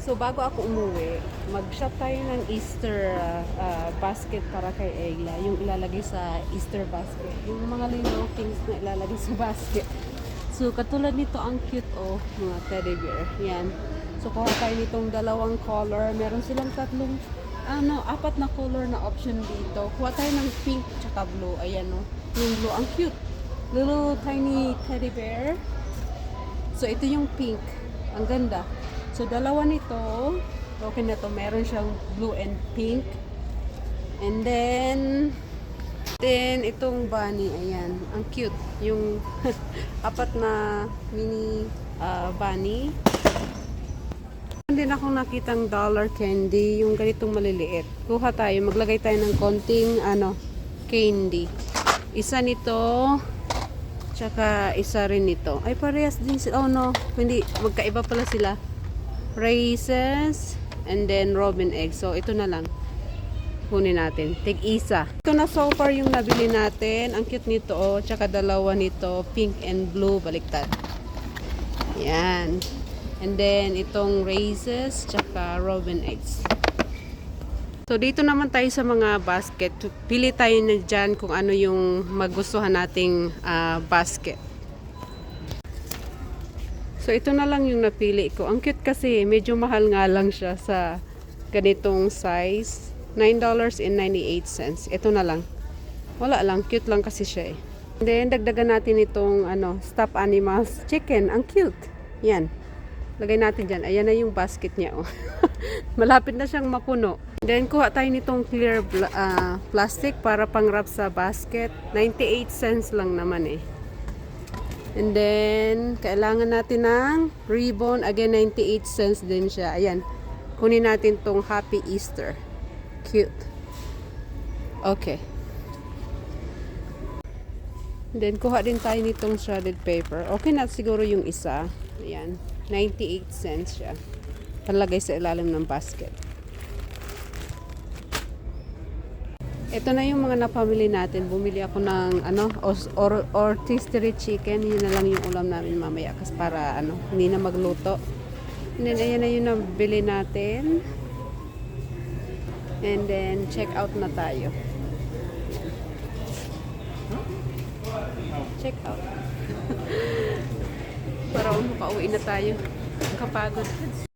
So bago ako umuwi, mag-shop tayo ng Easter uh, basket para kay Egla. Yung ilalagay sa Easter basket. Yung mga little things na ilalagay sa basket. So katulad nito ang cute oh, mga teddy bear. Yan. So kuha tayo nitong dalawang color. Meron silang tatlong ano, apat na color na option dito. Kuha tayo ng pink tsaka blue. Ayan oh. Yung blue ang cute. Little tiny teddy bear. So ito yung pink. Ang ganda. So dalawa nito. Okay na to. Meron siyang blue and pink. And then then itong bunny, ayan. Ang cute. Yung apat na mini ah, bunny. Meron din akong nakitang dollar candy, yung ganitong maliliit. Kuha tayo, maglagay tayo ng konting ano, candy. Isa nito, tsaka isa rin nito. Ay, parehas din sila. Oh no, hindi, magkaiba pala sila. Raisins, and then robin egg. So, ito na lang. Kunin natin. Tig-isa. Ito na so far yung nabili natin. Ang cute nito, oh. Tsaka dalawa nito, pink and blue, baliktad. Yan. And then, itong raisins, tsaka robin eggs. So, dito naman tayo sa mga basket. Pili tayo na dyan kung ano yung magustuhan nating ah, basket. So, ito na lang yung napili ko. Ang cute kasi, medyo mahal nga lang siya sa ganitong size. $9.98. Ito na lang. Wala lang, cute lang kasi siya eh. And then, dagdagan natin itong ano, stuffed animals chicken. Ang cute. Yan. Lagay natin dyan. Ayan na yung basket niya. Oh. Malapit na siyang mapuno. Then, kuha tayo nitong clear ah, plastic para pang-wrap sa basket. 98 cents lang naman eh. And then, kailangan natin ng ribbon. Again, 98 cents din siya. Ayan. Kunin natin tong Happy Easter. Cute. Okay. Then, kuha din tayo nitong shredded paper. Okay na siguro yung isa. Ayan. 98 cents siya. Palagay sa ilalim ng basket. Ito na yung mga napamili natin. Bumili ako ng ano, or, or rotisserie chicken. Yun na lang yung ulam namin mamaya. Kasi para ano, hindi na magluto. And then, ayan na yung nabili natin. And then, check out na tayo. Check out. para makauwi na tayo. Kapagod.